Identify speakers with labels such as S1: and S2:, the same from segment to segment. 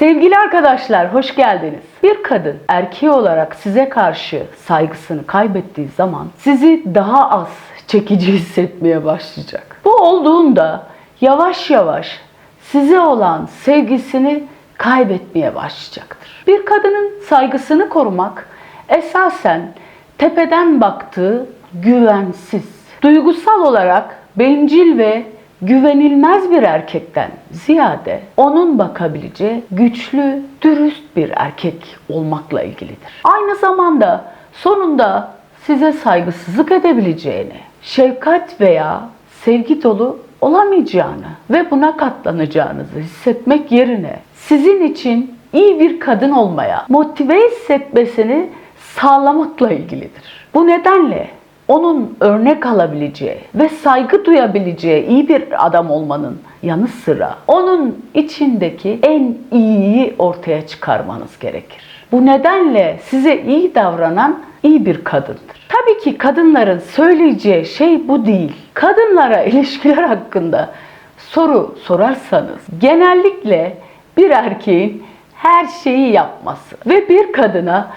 S1: Sevgili arkadaşlar hoş geldiniz. Bir kadın erkeği olarak size karşı saygısını kaybettiği zaman sizi daha az çekici hissetmeye başlayacak. Bu olduğunda yavaş yavaş size olan sevgisini kaybetmeye başlayacaktır. Bir kadının saygısını korumak esasen tepeden baktığı güvensiz, duygusal olarak bencil ve güvenilmez bir erkekten ziyade onun bakabileceği güçlü, dürüst bir erkek olmakla ilgilidir. Aynı zamanda sonunda size saygısızlık edebileceğini, şefkat veya sevgi dolu olamayacağını ve buna katlanacağınızı hissetmek yerine sizin için iyi bir kadın olmaya motive hissetmesini sağlamakla ilgilidir. Bu nedenle onun örnek alabileceği ve saygı duyabileceği iyi bir adam olmanın yanı sıra onun içindeki en iyiyi ortaya çıkarmanız gerekir. Bu nedenle size iyi davranan iyi bir kadındır. Tabii ki kadınların söyleyeceği şey bu değil. Kadınlara ilişkiler hakkında soru sorarsanız genellikle bir erkeğin her şeyi yapması ve bir kadına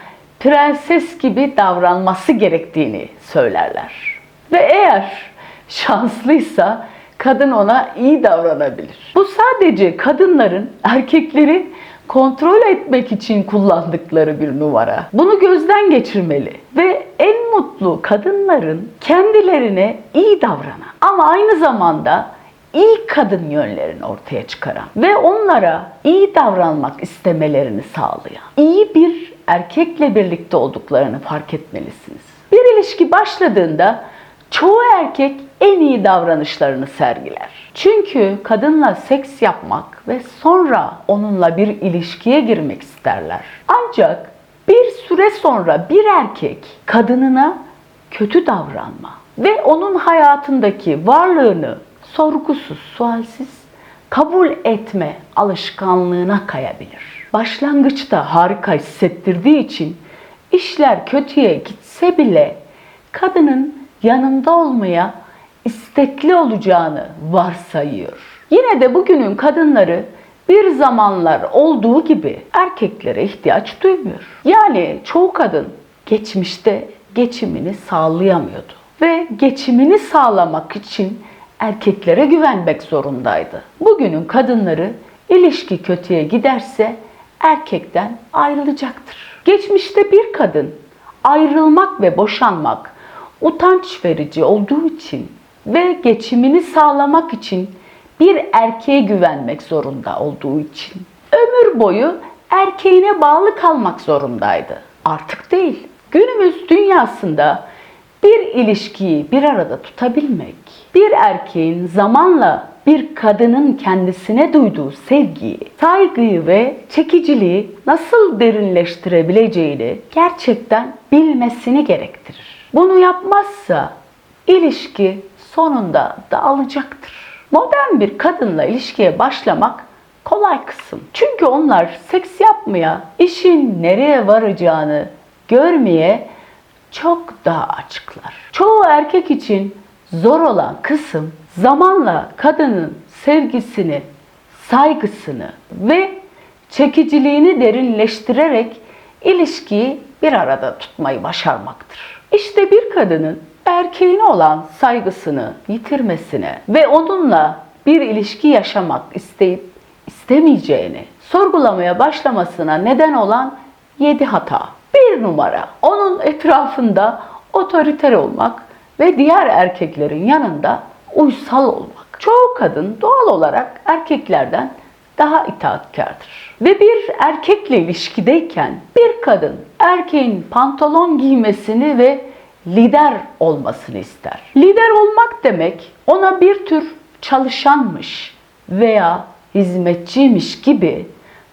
S1: prenses gibi davranması gerektiğini söylerler. Ve eğer şanslıysa kadın ona iyi davranabilir. Bu sadece kadınların erkekleri kontrol etmek için kullandıkları bir numara. Bunu gözden geçirmeli ve en mutlu kadınların kendilerine iyi davranan ama aynı zamanda iyi kadın yönlerini ortaya çıkaran ve onlara iyi davranmak istemelerini sağlayan iyi bir erkekle birlikte olduklarını fark etmelisiniz. Bir ilişki başladığında çoğu erkek en iyi davranışlarını sergiler. Çünkü kadınla seks yapmak ve sonra onunla bir ilişkiye girmek isterler. Ancak bir süre sonra bir erkek kadınına kötü davranma ve onun hayatındaki varlığını sorgusuz, sualsiz kabul etme alışkanlığına kayabilir. Başlangıçta harika hissettirdiği için işler kötüye gitse bile kadının yanında olmaya istekli olacağını varsayıyor. Yine de bugünün kadınları bir zamanlar olduğu gibi erkeklere ihtiyaç duymuyor. Yani çoğu kadın geçmişte geçimini sağlayamıyordu ve geçimini sağlamak için erkeklere güvenmek zorundaydı. Bugünün kadınları ilişki kötüye giderse erkekten ayrılacaktır. Geçmişte bir kadın ayrılmak ve boşanmak utanç verici olduğu için ve geçimini sağlamak için bir erkeğe güvenmek zorunda olduğu için ömür boyu erkeğine bağlı kalmak zorundaydı. Artık değil. Günümüz dünyasında bir ilişkiyi bir arada tutabilmek, bir erkeğin zamanla bir kadının kendisine duyduğu sevgiyi, saygıyı ve çekiciliği nasıl derinleştirebileceğini gerçekten bilmesini gerektirir. Bunu yapmazsa ilişki sonunda dağılacaktır. Modern bir kadınla ilişkiye başlamak kolay kısım. Çünkü onlar seks yapmaya, işin nereye varacağını görmeye çok daha açıklar. Çoğu erkek için zor olan kısım zamanla kadının sevgisini, saygısını ve çekiciliğini derinleştirerek ilişkiyi bir arada tutmayı başarmaktır. İşte bir kadının erkeğine olan saygısını yitirmesine ve onunla bir ilişki yaşamak isteyip istemeyeceğini sorgulamaya başlamasına neden olan 7 hata. Bir numara, onun etrafında otoriter olmak ve diğer erkeklerin yanında uysal olmak. Çoğu kadın doğal olarak erkeklerden daha itaatkardır. Ve bir erkekle ilişkideyken bir kadın erkeğin pantolon giymesini ve lider olmasını ister. Lider olmak demek ona bir tür çalışanmış veya hizmetçiymiş gibi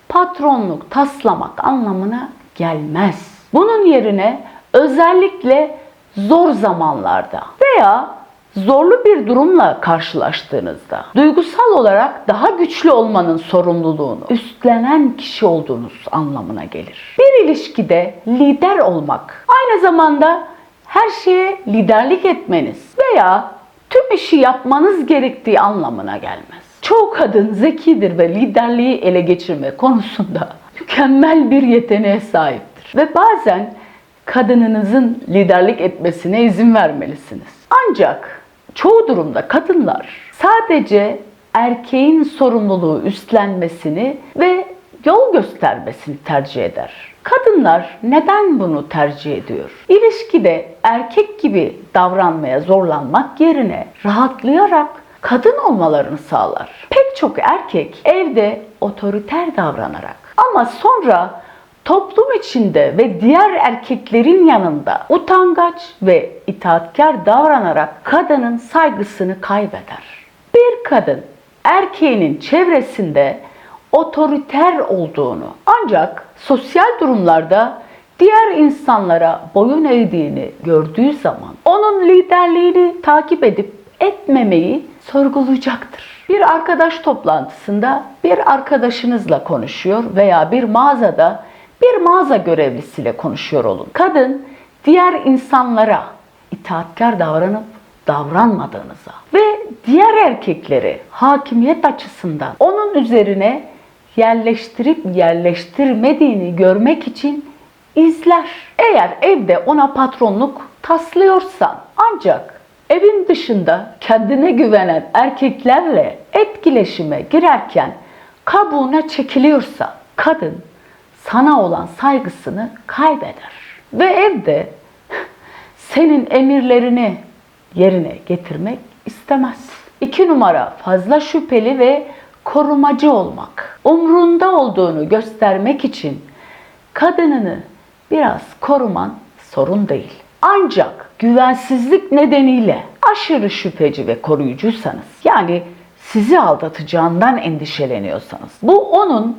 S1: patronluk taslamak anlamına gelmez. Bunun yerine özellikle zor zamanlarda veya zorlu bir durumla karşılaştığınızda duygusal olarak daha güçlü olmanın sorumluluğunu üstlenen kişi olduğunuz anlamına gelir. Bir ilişkide lider olmak aynı zamanda her şeye liderlik etmeniz veya tüm işi yapmanız gerektiği anlamına gelmez. Çoğu kadın zekidir ve liderliği ele geçirme konusunda mükemmel bir yeteneğe sahiptir. Ve bazen kadınınızın liderlik etmesine izin vermelisiniz. Ancak çoğu durumda kadınlar sadece erkeğin sorumluluğu üstlenmesini ve yol göstermesini tercih eder. Kadınlar neden bunu tercih ediyor? İlişkide erkek gibi davranmaya zorlanmak yerine rahatlayarak kadın olmalarını sağlar. Pek çok erkek evde otoriter davranarak ama sonra toplum içinde ve diğer erkeklerin yanında utangaç ve itaatkar davranarak kadının saygısını kaybeder. Bir kadın erkeğinin çevresinde otoriter olduğunu ancak sosyal durumlarda diğer insanlara boyun eğdiğini gördüğü zaman onun liderliğini takip edip etmemeyi sorgulayacaktır. Bir arkadaş toplantısında bir arkadaşınızla konuşuyor veya bir mağazada bir mağaza görevlisiyle konuşuyor olun. Kadın diğer insanlara itaatkar davranıp davranmadığınıza ve diğer erkekleri hakimiyet açısından onun üzerine yerleştirip yerleştirmediğini görmek için izler. Eğer evde ona patronluk taslıyorsan ancak evin dışında kendine güvenen erkeklerle etkileşime girerken kabuğuna çekiliyorsa kadın sana olan saygısını kaybeder. Ve evde senin emirlerini yerine getirmek istemez. İki numara fazla şüpheli ve korumacı olmak. Umrunda olduğunu göstermek için kadınını biraz koruman sorun değil. Ancak güvensizlik nedeniyle aşırı şüpheci ve koruyucuysanız yani sizi aldatacağından endişeleniyorsanız bu onun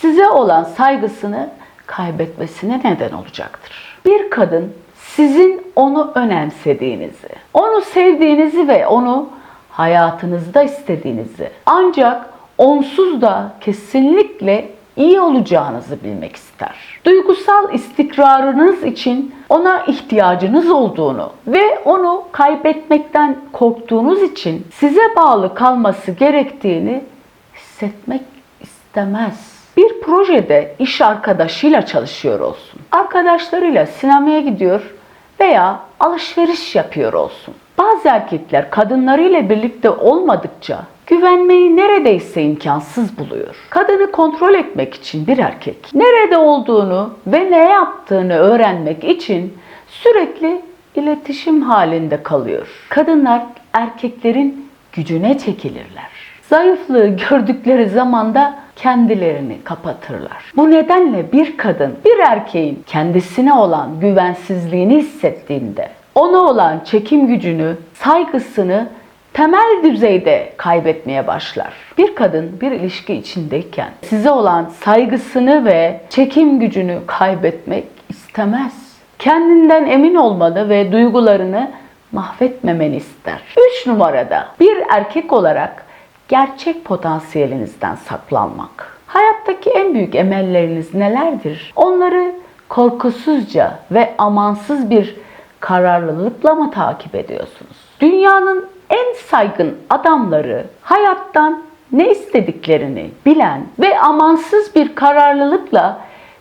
S1: size olan saygısını kaybetmesine neden olacaktır. Bir kadın sizin onu önemsediğinizi, onu sevdiğinizi ve onu hayatınızda istediğinizi ancak onsuz da kesinlikle iyi olacağınızı bilmek ister. Duygusal istikrarınız için ona ihtiyacınız olduğunu ve onu kaybetmekten korktuğunuz için size bağlı kalması gerektiğini hissetmek istemez. Bir projede iş arkadaşıyla çalışıyor olsun. Arkadaşlarıyla sinemaya gidiyor veya alışveriş yapıyor olsun. Bazı erkekler kadınlarıyla birlikte olmadıkça güvenmeyi neredeyse imkansız buluyor. Kadını kontrol etmek için bir erkek nerede olduğunu ve ne yaptığını öğrenmek için sürekli iletişim halinde kalıyor. Kadınlar erkeklerin gücüne çekilirler. Zayıflığı gördükleri zaman da kendilerini kapatırlar. Bu nedenle bir kadın bir erkeğin kendisine olan güvensizliğini hissettiğinde ona olan çekim gücünü, saygısını temel düzeyde kaybetmeye başlar. Bir kadın bir ilişki içindeyken size olan saygısını ve çekim gücünü kaybetmek istemez. Kendinden emin olmanı ve duygularını mahvetmemeni ister. 3 numarada bir erkek olarak gerçek potansiyelinizden saklanmak. Hayattaki en büyük emelleriniz nelerdir? Onları korkusuzca ve amansız bir kararlılıkla mı takip ediyorsunuz? Dünyanın en saygın adamları hayattan ne istediklerini bilen ve amansız bir kararlılıkla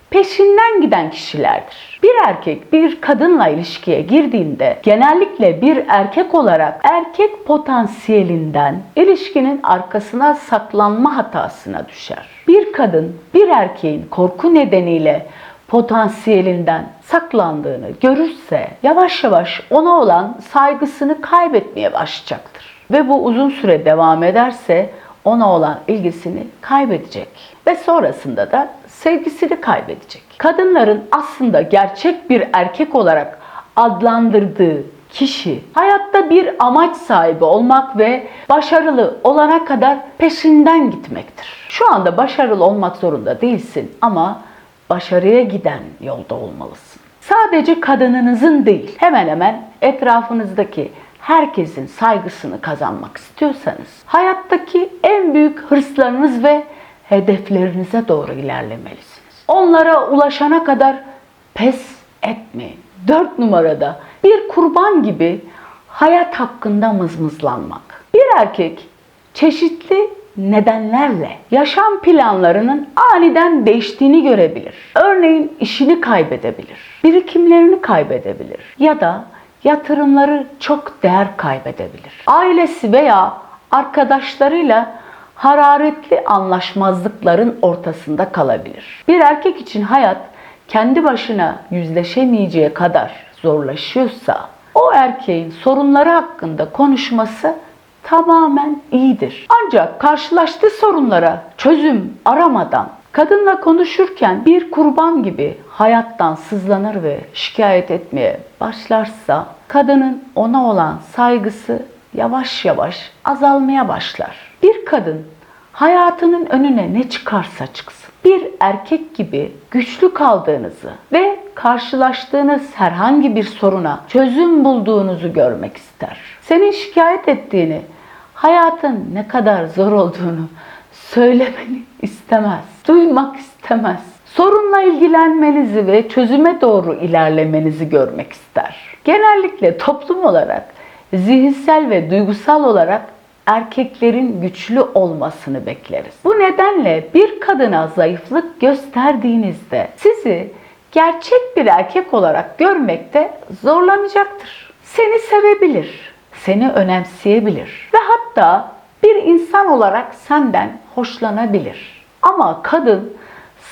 S1: peşinden giden kişilerdir. Bir erkek bir kadınla ilişkiye girdiğinde genellikle bir erkek olarak erkek potansiyelinden ilişkinin arkasına saklanma hatasına düşer. Bir kadın bir erkeğin korku nedeniyle potansiyelinden saklandığını görürse yavaş yavaş ona olan saygısını kaybetmeye başlayacaktır. Ve bu uzun süre devam ederse ona olan ilgisini kaybedecek ve sonrasında da sevgisini kaybedecek. Kadınların aslında gerçek bir erkek olarak adlandırdığı kişi hayatta bir amaç sahibi olmak ve başarılı olana kadar peşinden gitmektir. Şu anda başarılı olmak zorunda değilsin ama başarıya giden yolda olmalısın. Sadece kadınınızın değil, hemen hemen etrafınızdaki herkesin saygısını kazanmak istiyorsanız, hayattaki en büyük hırslarınız ve hedeflerinize doğru ilerlemelisiniz. Onlara ulaşana kadar pes etmeyin. Dört numarada bir kurban gibi hayat hakkında mızmızlanmak. Bir erkek çeşitli nedenlerle yaşam planlarının aniden değiştiğini görebilir. Örneğin işini kaybedebilir, birikimlerini kaybedebilir ya da yatırımları çok değer kaybedebilir. Ailesi veya arkadaşlarıyla hararetli anlaşmazlıkların ortasında kalabilir. Bir erkek için hayat kendi başına yüzleşemeyeceği kadar zorlaşıyorsa o erkeğin sorunları hakkında konuşması tamamen iyidir. Ancak karşılaştığı sorunlara çözüm aramadan kadınla konuşurken bir kurban gibi hayattan sızlanır ve şikayet etmeye başlarsa kadının ona olan saygısı yavaş yavaş azalmaya başlar. Bir kadın hayatının önüne ne çıkarsa çıksın bir erkek gibi güçlü kaldığınızı ve karşılaştığınız herhangi bir soruna çözüm bulduğunuzu görmek ister. Senin şikayet ettiğini, hayatın ne kadar zor olduğunu söylemeni istemez, duymak istemez. Sorunla ilgilenmenizi ve çözüme doğru ilerlemenizi görmek ister. Genellikle toplum olarak zihinsel ve duygusal olarak erkeklerin güçlü olmasını bekleriz. Bu nedenle bir kadına zayıflık gösterdiğinizde sizi gerçek bir erkek olarak görmekte zorlanacaktır. Seni sevebilir, seni önemseyebilir ve hatta bir insan olarak senden hoşlanabilir. Ama kadın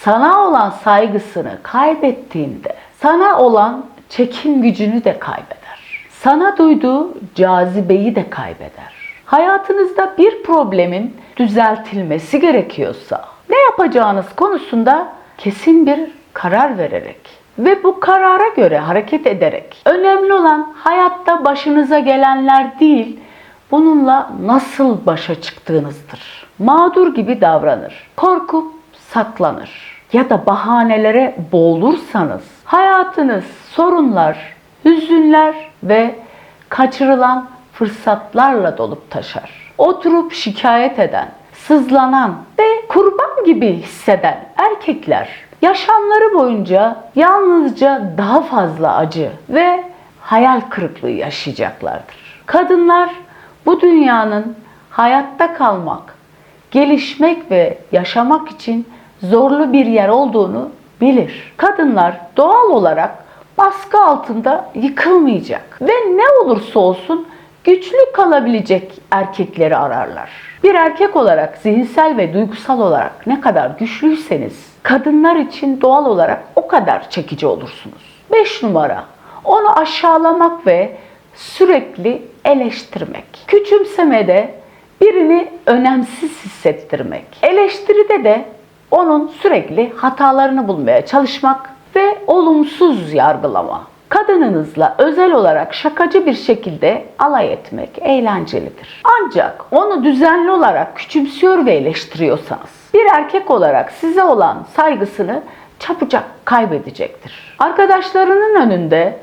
S1: sana olan saygısını kaybettiğinde sana olan çekim gücünü de kaybeder. Sana duyduğu cazibeyi de kaybeder. Hayatınızda bir problemin düzeltilmesi gerekiyorsa ne yapacağınız konusunda kesin bir karar vererek ve bu karara göre hareket ederek önemli olan hayatta başınıza gelenler değil bununla nasıl başa çıktığınızdır. Mağdur gibi davranır, korkup saklanır ya da bahanelere boğulursanız hayatınız sorunlar, hüzünler ve kaçırılan fırsatlarla dolup taşar. Oturup şikayet eden, sızlanan ve kurban gibi hisseden erkekler yaşamları boyunca yalnızca daha fazla acı ve hayal kırıklığı yaşayacaklardır. Kadınlar bu dünyanın hayatta kalmak, gelişmek ve yaşamak için zorlu bir yer olduğunu bilir. Kadınlar doğal olarak baskı altında yıkılmayacak ve ne olursa olsun güçlü kalabilecek erkekleri ararlar. Bir erkek olarak zihinsel ve duygusal olarak ne kadar güçlüyseniz kadınlar için doğal olarak o kadar çekici olursunuz. 5 numara onu aşağılamak ve sürekli eleştirmek. Küçümsemede birini önemsiz hissettirmek. Eleştiride de onun sürekli hatalarını bulmaya çalışmak ve olumsuz yargılama. Kadınınızla özel olarak şakacı bir şekilde alay etmek eğlencelidir. Ancak onu düzenli olarak küçümsüyor ve eleştiriyorsanız bir erkek olarak size olan saygısını çabucak kaybedecektir. Arkadaşlarının önünde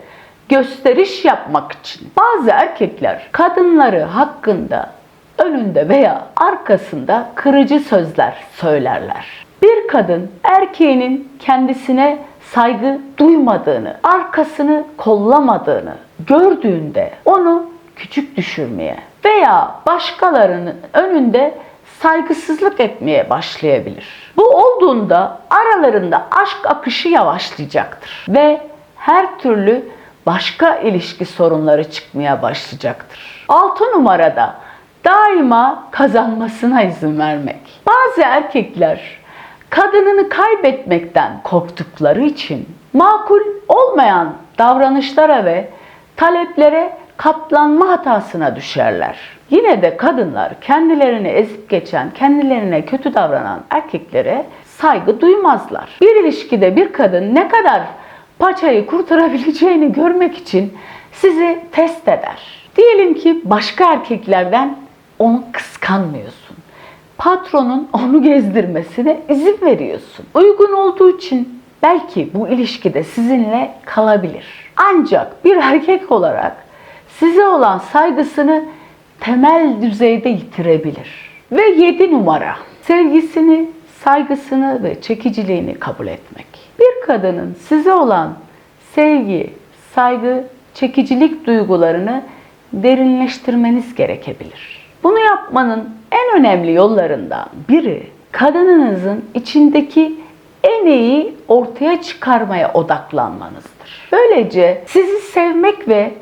S1: gösteriş yapmak için bazı erkekler kadınları hakkında önünde veya arkasında kırıcı sözler söylerler. Bir kadın erkeğinin kendisine saygı duymadığını, arkasını kollamadığını gördüğünde onu küçük düşürmeye veya başkalarının önünde saygısızlık etmeye başlayabilir. Bu olduğunda aralarında aşk akışı yavaşlayacaktır ve her türlü başka ilişki sorunları çıkmaya başlayacaktır. 6 numarada daima kazanmasına izin vermek. Bazı erkekler kadınını kaybetmekten korktukları için makul olmayan davranışlara ve taleplere katlanma hatasına düşerler. Yine de kadınlar kendilerini ezip geçen, kendilerine kötü davranan erkeklere saygı duymazlar. Bir ilişkide bir kadın ne kadar paçayı kurtarabileceğini görmek için sizi test eder. Diyelim ki başka erkeklerden onu kıskanmıyorsun. Patronun onu gezdirmesine izin veriyorsun. Uygun olduğu için belki bu ilişkide sizinle kalabilir. Ancak bir erkek olarak size olan saygısını temel düzeyde yitirebilir. Ve 7 numara sevgisini, saygısını ve çekiciliğini kabul etmek. Bir kadının size olan sevgi, saygı, çekicilik duygularını derinleştirmeniz gerekebilir. Bunu yapmanın en önemli yollarından biri kadınınızın içindeki en iyi ortaya çıkarmaya odaklanmanızdır. Böylece sizi sevmek ve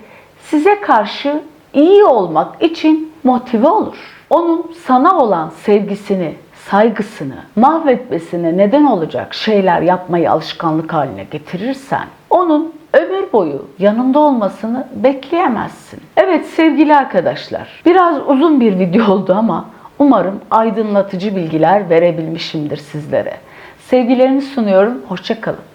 S1: size karşı iyi olmak için motive olur. Onun sana olan sevgisini, saygısını mahvetmesine neden olacak şeyler yapmayı alışkanlık haline getirirsen onun ömür boyu yanında olmasını bekleyemezsin. Evet sevgili arkadaşlar, biraz uzun bir video oldu ama umarım aydınlatıcı bilgiler verebilmişimdir sizlere. Sevgilerimi sunuyorum, hoşçakalın.